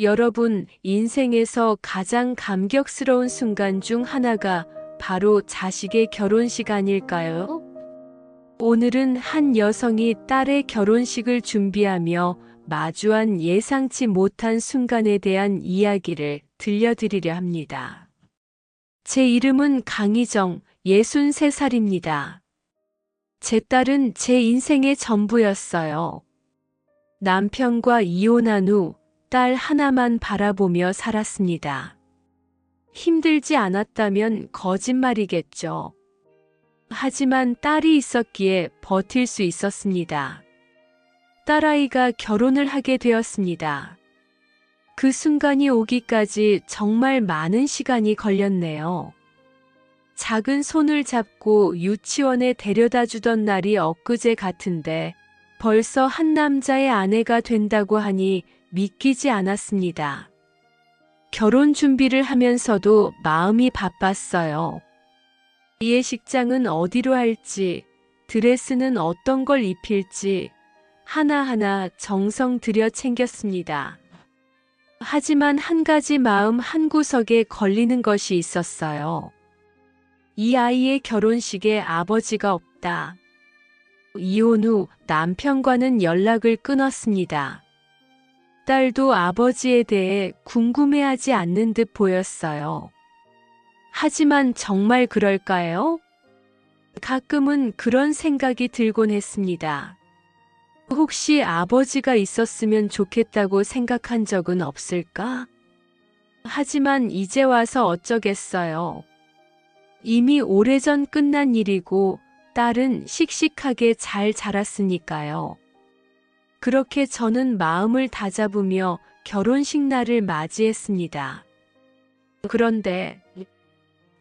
여러분, 인생에서 가장 감격스러운 순간 중 하나가 바로 자식의 결혼식 아닐까요? 오늘은 한 여성이 딸의 결혼식을 준비하며 마주한 예상치 못한 순간에 대한 이야기를 들려드리려 합니다. 제 이름은 강희정, 63살입니다. 제 딸은 제 인생의 전부였어요. 남편과 이혼한 후 딸 하나만 바라보며 살았습니다. 힘들지 않았다면 거짓말이겠죠. 하지만 딸이 있었기에 버틸 수 있었습니다. 딸아이가 결혼을 하게 되었습니다. 그 순간이 오기까지 정말 많은 시간이 걸렸네요. 작은 손을 잡고 유치원에 데려다 주던 날이 엊그제 같은데 벌써 한 남자의 아내가 된다고 하니 믿기지 않았습니다. 결혼 준비를 하면서도 마음이 바빴어요. 예식장은 어디로 할지, 드레스는 어떤 걸 입힐지 하나하나 정성 들여 챙겼습니다. 하지만 한 가지 마음 한구석에 걸리는 것이 있었어요. 이 아이의 결혼식에 아버지가 없다. 이혼 후 남편과는 연락을 끊었습니다. 딸도 아버지에 대해 궁금해하지 않는 듯 보였어요. 하지만 정말 그럴까요? 가끔은 그런 생각이 들곤 했습니다. 혹시 아버지가 있었으면 좋겠다고 생각한 적은 없을까? 하지만 이제 와서 어쩌겠어요. 이미 오래전 끝난 일이고 딸은 씩씩하게 잘 자랐으니까요. 그렇게 저는 마음을 다잡으며 결혼식 날을 맞이했습니다. 그런데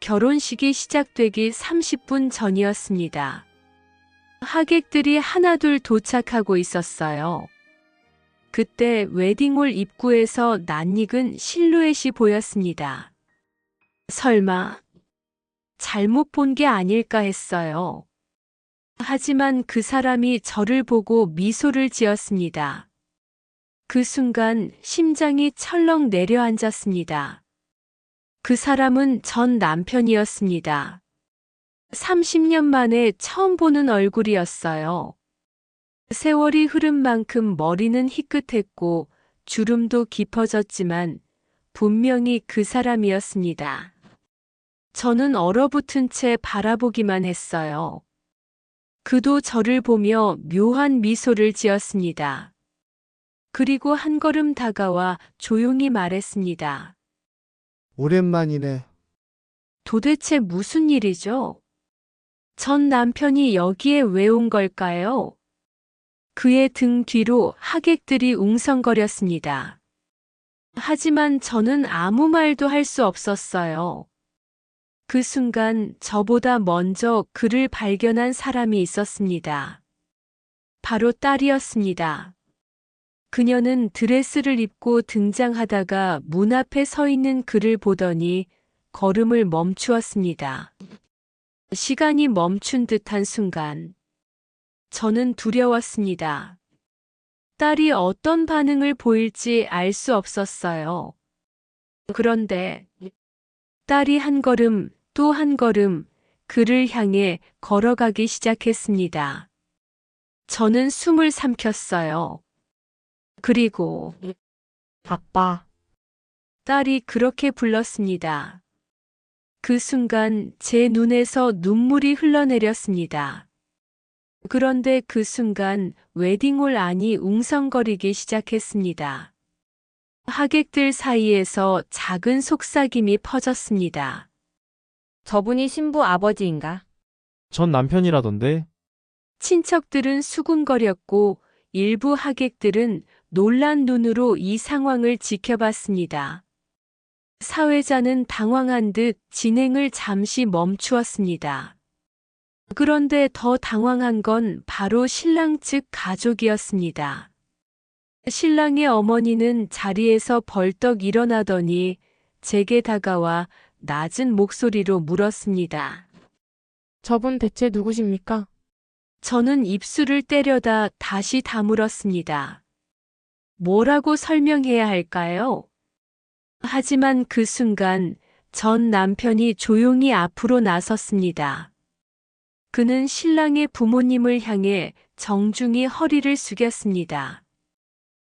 결혼식이 시작되기 30분 전이었습니다. 하객들이 하나둘 도착하고 있었어요. 그때 웨딩홀 입구에서 낯익은 실루엣이 보였습니다. 설마 잘못 본 게 아닐까 했어요. 하지만 그 사람이 저를 보고 미소를 지었습니다. 그 순간 심장이 철렁 내려앉았습니다. 그 사람은 전 남편이었습니다. 30년 만에 처음 보는 얼굴이었어요. 세월이 흐른 만큼 머리는 희끗했고 주름도 깊어졌지만 분명히 그 사람이었습니다. 저는 얼어붙은 채 바라보기만 했어요. 그도 저를 보며 묘한 미소를 지었습니다. 그리고 한 걸음 다가와 조용히 말했습니다. 오랜만이네. 도대체 무슨 일이죠? 전 남편이 여기에 왜 온 걸까요? 그의 등 뒤로 하객들이 웅성거렸습니다. 하지만 저는 아무 말도 할 수 없었어요. 그 순간 저보다 먼저 그를 발견한 사람이 있었습니다. 바로 딸이었습니다. 그녀는 드레스를 입고 등장하다가 문 앞에 서 있는 그를 보더니 걸음을 멈추었습니다. 시간이 멈춘 듯한 순간, 저는 두려웠습니다. 딸이 어떤 반응을 보일지 알 수 없었어요. 그런데 딸이 한 걸음 또 한 걸음 그를 향해 걸어가기 시작했습니다. 저는 숨을 삼켰어요. 그리고 아빠, 딸이 그렇게 불렀습니다. 그 순간 제 눈에서 눈물이 흘러내렸습니다. 그런데 그 순간 웨딩홀 안이 웅성거리기 시작했습니다. 하객들 사이에서 작은 속삭임이 퍼졌습니다. 저분이 신부 아버지인가? 전 남편이라던데 친척들은 수군거렸고 일부 하객들은 놀란 눈으로 이 상황을 지켜봤습니다. 사회자는 당황한 듯 진행을 잠시 멈추었습니다. 그런데 더 당황한 건 바로 신랑 측 가족이었습니다. 신랑의 어머니는 자리에서 벌떡 일어나더니 제게 다가와 낮은 목소리로 물었습니다. 저분 대체 누구십니까? 저는 입술을 때려다 다시 다물었습니다. 뭐라고 설명해야 할까요? 하지만 그 순간 전 남편이 조용히 앞으로 나섰습니다. 그는 신랑의 부모님을 향해 정중히 허리를 숙였습니다.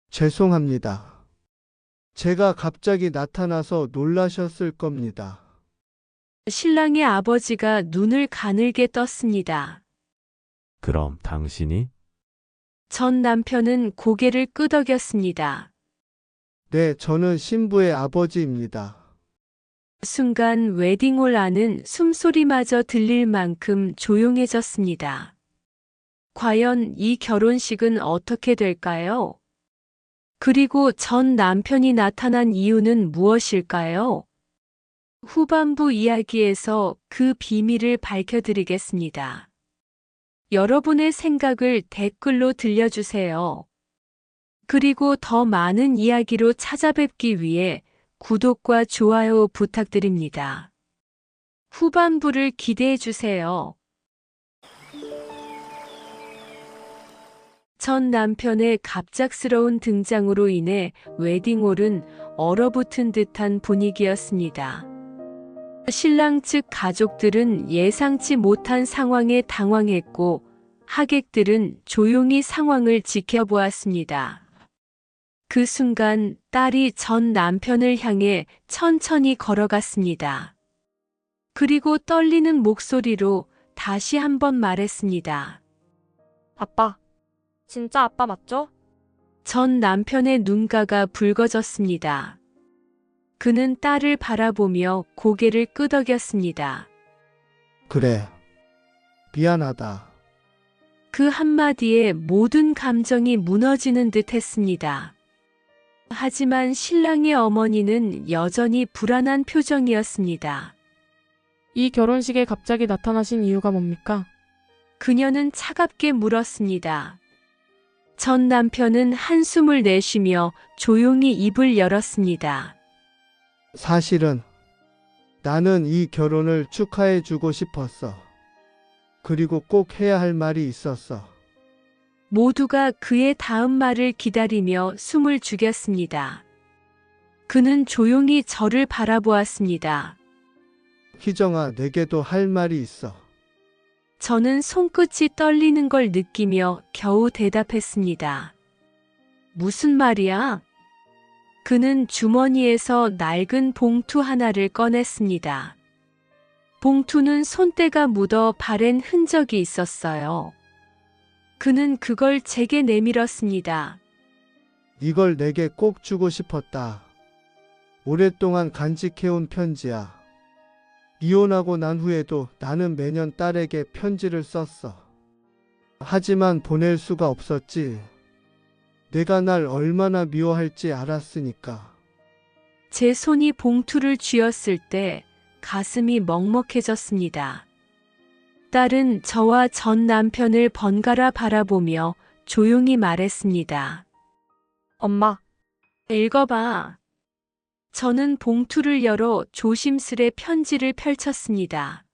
죄송합니다. 제가 갑자기 나타나서 놀라셨을 겁니다. 신랑의 아버지가 눈을 가늘게 떴습니다. 그럼 당신이? 전 남편은 고개를 끄덕였습니다. 네, 저는 신부의 아버지입니다. 순간 웨딩홀 안은 숨소리마저 들릴 만큼 조용해졌습니다. 과연 이 결혼식은 어떻게 될까요? 그리고 전 남편이 나타난 이유는 무엇일까요? 후반부 이야기에서 그 비밀을 밝혀드리겠습니다. 여러분의 생각을 댓글로 들려주세요. 그리고 더 많은 이야기로 찾아뵙기 위해 구독과 좋아요 부탁드립니다. 후반부를 기대해 주세요. 전 남편의 갑작스러운 등장으로 인해 웨딩홀은 얼어붙은 듯한 분위기였습니다. 신랑 측 가족들은 예상치 못한 상황에 당황했고 하객들은 조용히 상황을 지켜보았습니다. 그 순간 딸이 전 남편을 향해 천천히 걸어갔습니다. 그리고 떨리는 목소리로 다시 한번 말했습니다. 아빠. 진짜 아빠 맞죠? 전 남편의 눈가가 붉어졌습니다. 그는 딸을 바라보며 고개를 끄덕였습니다. 그래. 미안하다. 그 한마디에 모든 감정이 무너지는 듯 했습니다. 하지만 신랑의 어머니는 여전히 불안한 표정이었습니다. 이 결혼식에 갑자기 나타나신 이유가 뭡니까? 그녀는 차갑게 물었습니다. 전 남편은 한숨을 내쉬며 조용히 입을 열었습니다. 사실은 나는 이 결혼을 축하해 주고 싶었어. 그리고 꼭 해야 할 말이 있었어. 모두가 그의 다음 말을 기다리며 숨을 죽였습니다. 그는 조용히 저를 바라보았습니다. 희정아, 내게도 할 말이 있어. 저는 손끝이 떨리는 걸 느끼며 겨우 대답했습니다. 무슨 말이야? 그는 주머니에서 낡은 봉투 하나를 꺼냈습니다. 봉투는 손때가 묻어 바랜 흔적이 있었어요. 그는 그걸 제게 내밀었습니다. 이걸 내게 꼭 주고 싶었다. 오랫동안 간직해온 편지야. 이혼하고 난 후에도 나는 매년 딸에게 편지를 썼어. 하지만 보낼 수가 없었지. 내가 날 얼마나 미워할지 알았으니까. 제 손이 봉투를 쥐었을 때 가슴이 먹먹해졌습니다. 딸은 저와 전 남편을 번갈아 바라보며 조용히 말했습니다. 엄마. 읽어봐. 저는 봉투를 열어 조심스레 편지를 펼쳤습니다.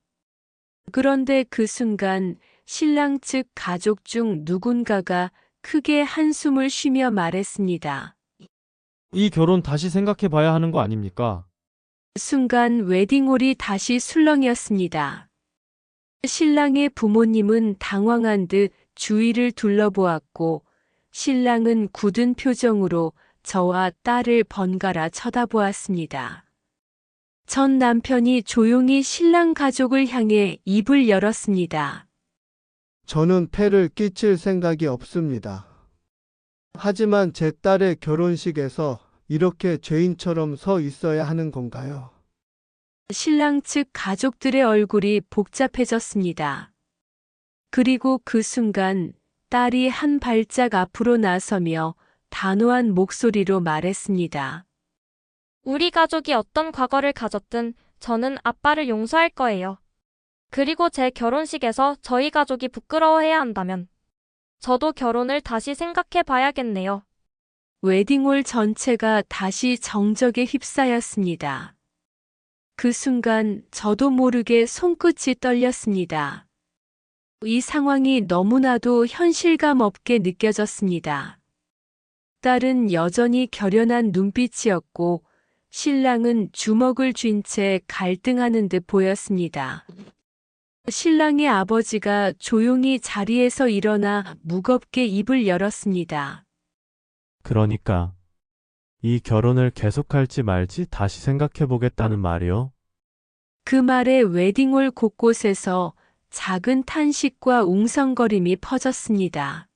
그런데 그 순간 신랑 측 가족 중 누군가가 크게 한숨을 쉬며 말했습니다. 이 결혼 다시 생각해 봐야 하는 거 아닙니까? 순간 웨딩홀이 다시 술렁이었습니다. 신랑의 부모님은 당황한 듯 주위를 둘러보았고 신랑은 굳은 표정으로 저와 딸을 번갈아 쳐다보았습니다. 전 남편이 조용히 신랑 가족을 향해 입을 열었습니다. 저는 폐를 끼칠 생각이 없습니다. 하지만 제 딸의 결혼식에서 이렇게 죄인처럼 서 있어야 하는 건가요? 신랑 측 가족들의 얼굴이 복잡해졌습니다. 그리고 그 순간 딸이 한 발짝 앞으로 나서며 단호한 목소리로 말했습니다. 우리 가족이 어떤 과거를 가졌든 저는 아빠를 용서할 거예요. 그리고 제 결혼식에서 저희 가족이 부끄러워해야 한다면 저도 결혼을 다시 생각해 봐야겠네요. 웨딩홀 전체가 다시 정적에 휩싸였습니다. 그 순간 저도 모르게 손끝이 떨렸습니다. 이 상황이 너무나도 현실감 없게 느껴졌습니다. 딸은 여전히 결연한 눈빛이었고 신랑은 주먹을 쥔 채 갈등하는 듯 보였습니다. 신랑의 아버지가 조용히 자리에서 일어나 무겁게 입을 열었습니다. 그러니까 이 결혼을 계속할지 말지 다시 생각해 보겠다는 말이요. 그 말에 웨딩홀 곳곳에서 작은 탄식과 웅성거림이 퍼졌습니다.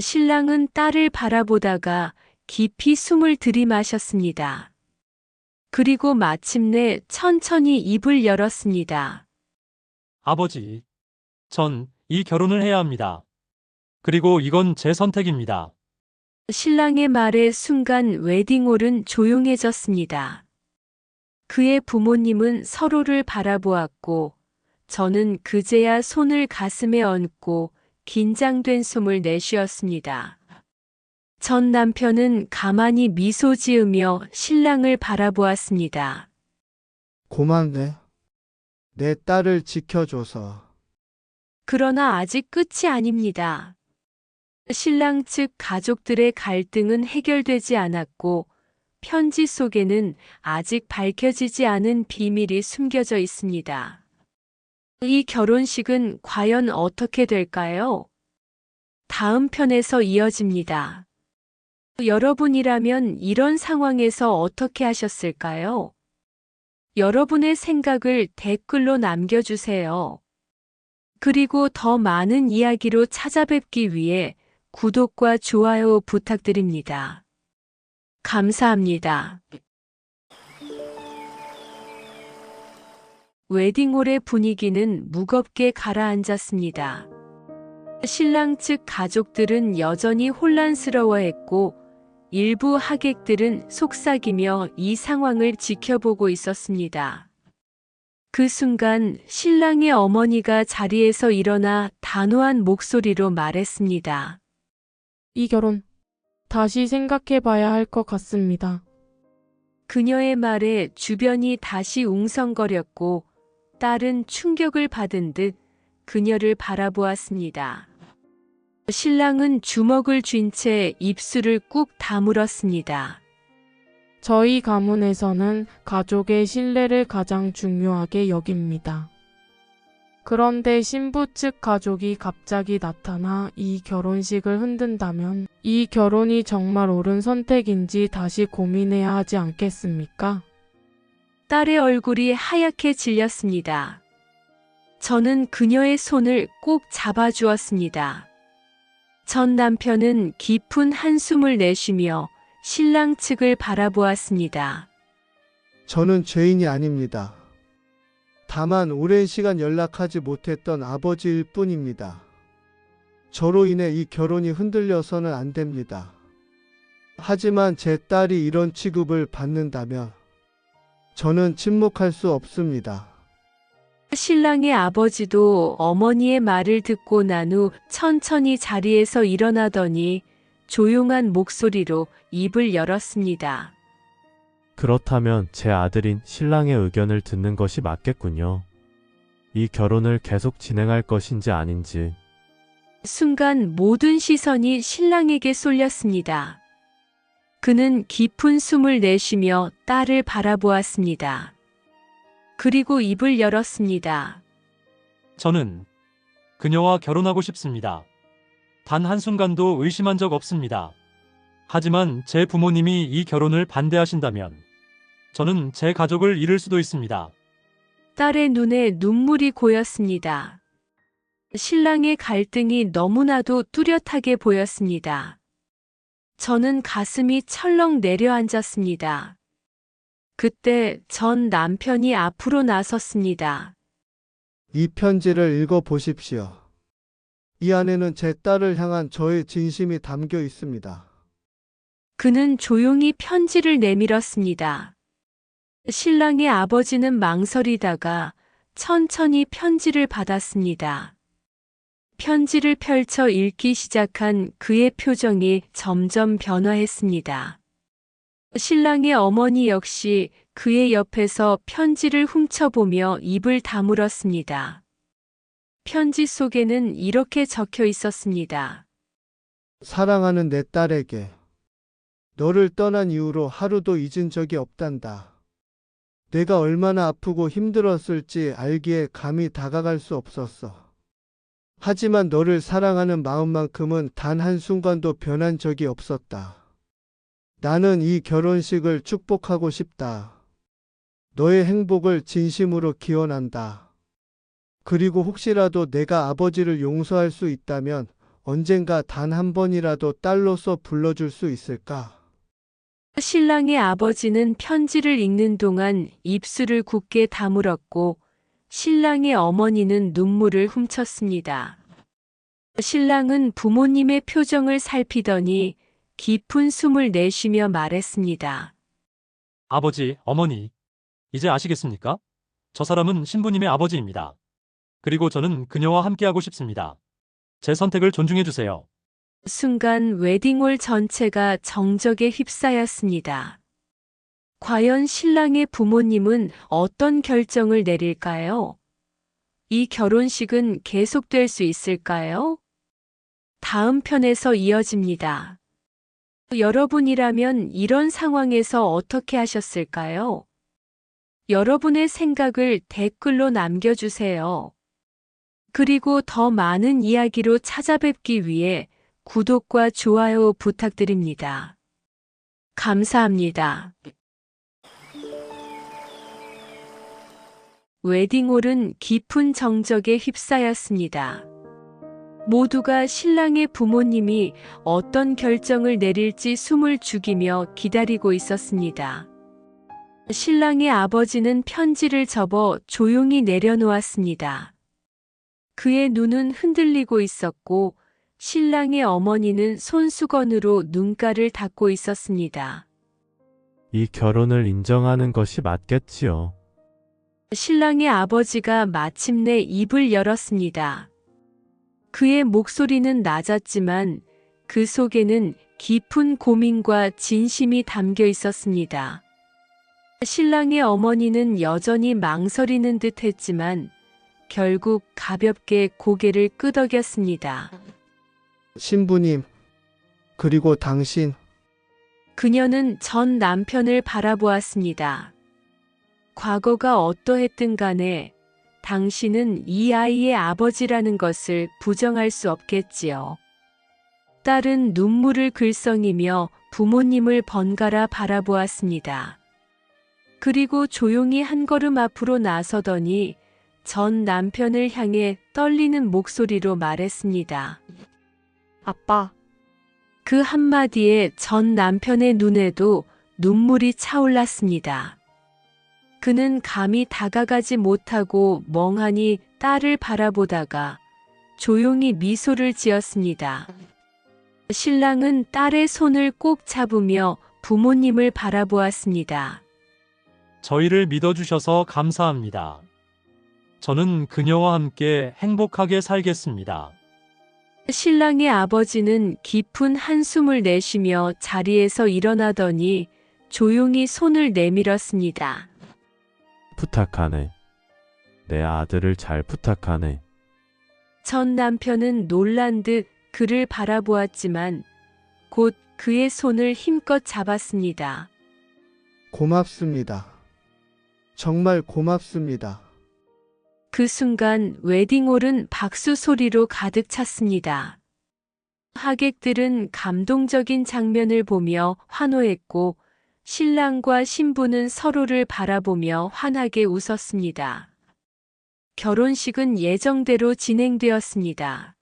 신랑은 딸을 바라보다가 깊이 숨을 들이마셨습니다. 그리고 마침내 천천히 입을 열었습니다. 아버지, 전 이 결혼을 해야 합니다. 그리고 이건 제 선택입니다. 신랑의 말에 순간 웨딩홀은 조용해졌습니다. 그의 부모님은 서로를 바라보았고, 저는 그제야 손을 가슴에 얹고 긴장된 숨을 내쉬었습니다. 전 남편은 가만히 미소 지으며 신랑을 바라보았습니다. 고맙네. 내 딸을 지켜줘서. 그러나 아직 끝이 아닙니다. 신랑 측 가족들의 갈등은 해결되지 않았고, 편지 속에는 아직 밝혀지지 않은 비밀이 숨겨져 있습니다. 이 결혼식은 과연 어떻게 될까요? 다음 편에서 이어집니다. 여러분이라면 이런 상황에서 어떻게 하셨을까요? 여러분의 생각을 댓글로 남겨주세요. 그리고 더 많은 이야기로 찾아뵙기 위해 구독과 좋아요 부탁드립니다. 감사합니다. 웨딩홀의 분위기는 무겁게 가라앉았습니다. 신랑 측 가족들은 여전히 혼란스러워했고 일부 하객들은 속삭이며 이 상황을 지켜보고 있었습니다. 그 순간 신랑의 어머니가 자리에서 일어나 단호한 목소리로 말했습니다. 이 결혼 다시 생각해 봐야 할 것 같습니다. 그녀의 말에 주변이 다시 웅성거렸고 딸은 충격을 받은 듯 그녀를 바라보았습니다. 신랑은 주먹을 쥔 채 입술을 꾹 다물었습니다. 저희 가문에서는 가족의 신뢰를 가장 중요하게 여깁니다. 그런데 신부 측 가족이 갑자기 나타나 이 결혼식을 흔든다면 이 결혼이 정말 옳은 선택인지 다시 고민해야 하지 않겠습니까? 딸의 얼굴이 하얗게 질렸습니다. 저는 그녀의 손을 꼭 잡아주었습니다. 전 남편은 깊은 한숨을 내쉬며 신랑 측을 바라보았습니다. 저는 죄인이 아닙니다. 다만 오랜 시간 연락하지 못했던 아버지일 뿐입니다. 저로 인해 이 결혼이 흔들려서는 안 됩니다. 하지만 제 딸이 이런 취급을 받는다면 저는 침묵할 수 없습니다. 신랑의 아버지도 어머니의 말을 듣고 난 후 천천히 자리에서 일어나더니 조용한 목소리로 입을 열었습니다. 그렇다면 제 아들인 신랑의 의견을 듣는 것이 맞겠군요. 이 결혼을 계속 진행할 것인지 아닌지 순간 모든 시선이 신랑에게 쏠렸습니다. 그는 깊은 숨을 내쉬며 딸을 바라보았습니다. 그리고 입을 열었습니다. 저는 그녀와 결혼하고 싶습니다. 단 한순간도 의심한 적 없습니다. 하지만 제 부모님이 이 결혼을 반대하신다면 저는 제 가족을 잃을 수도 있습니다. 딸의 눈에 눈물이 고였습니다. 신랑의 갈등이 너무나도 뚜렷하게 보였습니다. 저는 가슴이 철렁 내려앉았습니다. 그때 전 남편이 앞으로 나섰습니다. 이 편지를 읽어 보십시오. 이 안에는 제 딸을 향한 저의 진심이 담겨 있습니다. 그는 조용히 편지를 내밀었습니다. 신랑의 아버지는 망설이다가 천천히 편지를 받았습니다. 편지를 펼쳐 읽기 시작한 그의 표정이 점점 변화했습니다. 신랑의 어머니 역시 그의 옆에서 편지를 훔쳐보며 입을 다물었습니다. 편지 속에는 이렇게 적혀 있었습니다. 사랑하는 내 딸에게 너를 떠난 이후로 하루도 잊은 적이 없단다. 내가 얼마나 아프고 힘들었을지 알기에 감히 다가갈 수 없었어. 하지만 너를 사랑하는 마음만큼은 단 한순간도 변한 적이 없었다. 나는 이 결혼식을 축복하고 싶다. 너의 행복을 진심으로 기원한다. 그리고 혹시라도 내가 아버지를 용서할 수 있다면 언젠가 단 한 번이라도 딸로서 불러줄 수 있을까? 신랑의 아버지는 편지를 읽는 동안 입술을 굳게 다물었고 신랑의 어머니는 눈물을 훔쳤습니다. 신랑은 부모님의 표정을 살피더니 깊은 숨을 내쉬며 말했습니다. 아버지, 어머니, 이제 아시겠습니까? 저 사람은 신부님의 아버지입니다. 그리고 저는 그녀와 함께하고 싶습니다. 제 선택을 존중해 주세요. 순간 웨딩홀 전체가 정적에 휩싸였습니다. 과연 신랑의 부모님은 어떤 결정을 내릴까요? 이 결혼식은 계속될 수 있을까요? 다음 편에서 이어집니다. 여러분이라면 이런 상황에서 어떻게 하셨을까요? 여러분의 생각을 댓글로 남겨주세요. 그리고 더 많은 이야기로 찾아뵙기 위해 구독과 좋아요 부탁드립니다. 감사합니다. 웨딩홀은 깊은 정적에 휩싸였습니다. 모두가 신랑의 부모님이 어떤 결정을 내릴지 숨을 죽이며 기다리고 있었습니다. 신랑의 아버지는 편지를 접어 조용히 내려놓았습니다. 그의 눈은 흔들리고 있었고 신랑의 어머니는 손수건으로 눈가를 닦고 있었습니다. 이 결혼을 인정하는 것이 맞겠지요. 신랑의 아버지가 마침내 입을 열었습니다. 그의 목소리는 낮았지만 그 속에는 깊은 고민과 진심이 담겨 있었습니다. 신랑의 어머니는 여전히 망설이는 듯 했지만 결국 가볍게 고개를 끄덕였습니다. 신부님, 그리고 당신, 그녀는 전 남편을 바라보았습니다. 과거가 어떠했든 간에 당신은 이 아이의 아버지라는 것을 부정할 수 없겠지요. 딸은 눈물을 글썽이며 부모님을 번갈아 바라보았습니다. 그리고 조용히 한 걸음 앞으로 나서더니 전 남편을 향해 떨리는 목소리로 말했습니다. 아빠, 그 한마디에 전 남편의 눈에도 눈물이 차올랐습니다. 그는 감히 다가가지 못하고 멍하니 딸을 바라보다가 조용히 미소를 지었습니다. 신랑은 딸의 손을 꼭 잡으며 부모님을 바라보았습니다. 저희를 믿어주셔서 감사합니다. 저는 그녀와 함께 행복하게 살겠습니다. 신랑의 아버지는 깊은 한숨을 내쉬며 자리에서 일어나더니 조용히 손을 내밀었습니다. 부탁하네. 내 아들을 잘 부탁하네. 전 남편은 놀란 듯 그를 바라보았지만 곧 그의 손을 힘껏 잡았습니다. 고맙습니다. 정말 고맙습니다. 그 순간 웨딩홀은 박수 소리로 가득 찼습니다. 하객들은 감동적인 장면을 보며 환호했고 신랑과 신부는 서로를 바라보며 환하게 웃었습니다. 결혼식은 예정대로 진행되었습니다.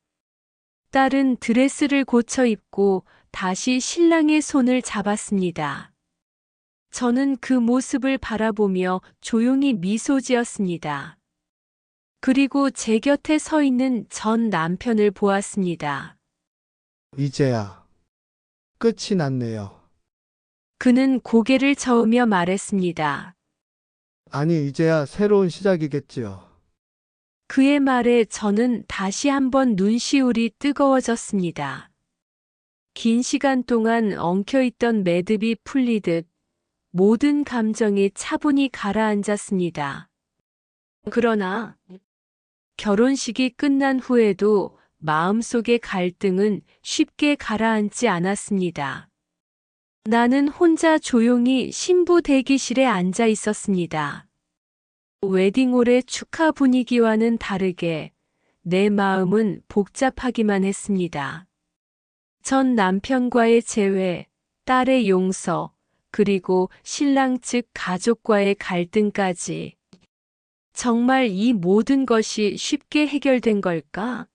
딸은 드레스를 고쳐 입고 다시 신랑의 손을 잡았습니다. 저는 그 모습을 바라보며 조용히 미소 지었습니다. 그리고 제 곁에 서 있는 전 남편을 보았습니다. 이제야 끝이 났네요. 그는 고개를 저으며 말했습니다. 아니, 이제야 새로운 시작이겠지요. 그의 말에 저는 다시 한번 눈시울이 뜨거워졌습니다. 긴 시간 동안 엉켜있던 매듭이 풀리듯 모든 감정이 차분히 가라앉았습니다. 그러나 결혼식이 끝난 후에도 마음속의 갈등은 쉽게 가라앉지 않았습니다. 나는 혼자 조용히 신부 대기실에 앉아 있었습니다. 웨딩홀의 축하 분위기와는 다르게 내 마음은 복잡하기만 했습니다. 전 남편과의 재회, 딸의 용서, 그리고 신랑 측 가족과의 갈등까지. 정말 이 모든 것이 쉽게 해결된 걸까?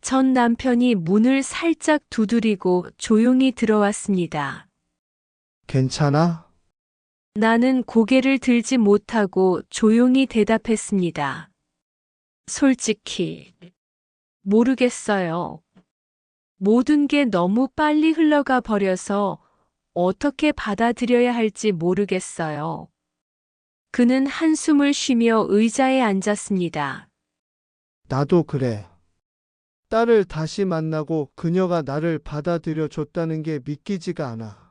전 남편이 문을 살짝 두드리고 조용히 들어왔습니다. 괜찮아? 나는 고개를 들지 못하고 조용히 대답했습니다. 솔직히, 모르겠어요. 모든 게 너무 빨리 흘러가 버려서 어떻게 받아들여야 할지 모르겠어요. 그는 한숨을 쉬며 의자에 앉았습니다. 나도 그래. 딸을 다시 만나고 그녀가 나를 받아들여 줬다는 게 믿기지가 않아.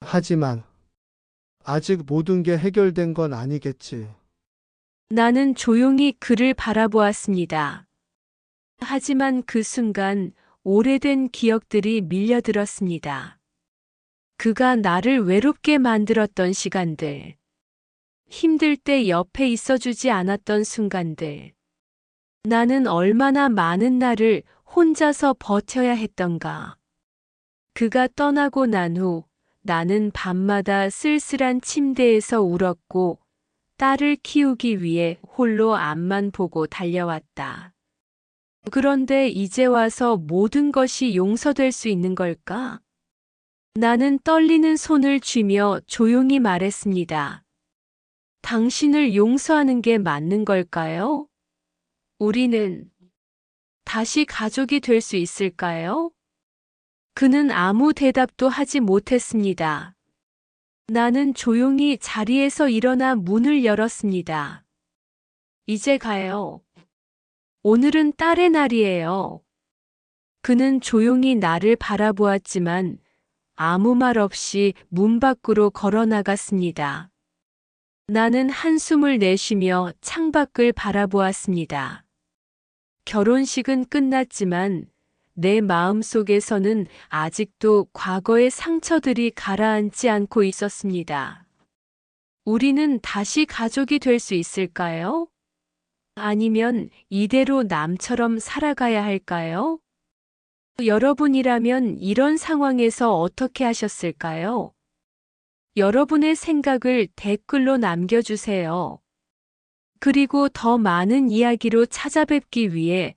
하지만 아직 모든 게 해결된 건 아니겠지. 나는 조용히 그를 바라보았습니다. 하지만 그 순간 오래된 기억들이 밀려들었습니다. 그가 나를 외롭게 만들었던 시간들. 힘들 때 옆에 있어주지 않았던 순간들. 나는 얼마나 많은 날을 혼자서 버텨야 했던가. 그가 떠나고 난 후 나는 밤마다 쓸쓸한 침대에서 울었고 딸을 키우기 위해 홀로 앞만 보고 달려왔다. 그런데 이제 와서 모든 것이 용서될 수 있는 걸까? 나는 떨리는 손을 쥐며 조용히 말했습니다. 당신을 용서하는 게 맞는 걸까요? 우리는 다시 가족이 될 수 있을까요? 그는 아무 대답도 하지 못했습니다. 나는 조용히 자리에서 일어나 문을 열었습니다. 이제 가요. 오늘은 딸의 날이에요. 그는 조용히 나를 바라보았지만 아무 말 없이 문 밖으로 걸어 나갔습니다. 나는 한숨을 내쉬며 창밖을 바라보았습니다. 결혼식은 끝났지만 내 마음 속에서는 아직도 과거의 상처들이 가라앉지 않고 있었습니다. 우리는 다시 가족이 될 수 있을까요? 아니면 이대로 남처럼 살아가야 할까요? 여러분이라면 이런 상황에서 어떻게 하셨을까요? 여러분의 생각을 댓글로 남겨주세요. 그리고 더 많은 이야기로 찾아뵙기 위해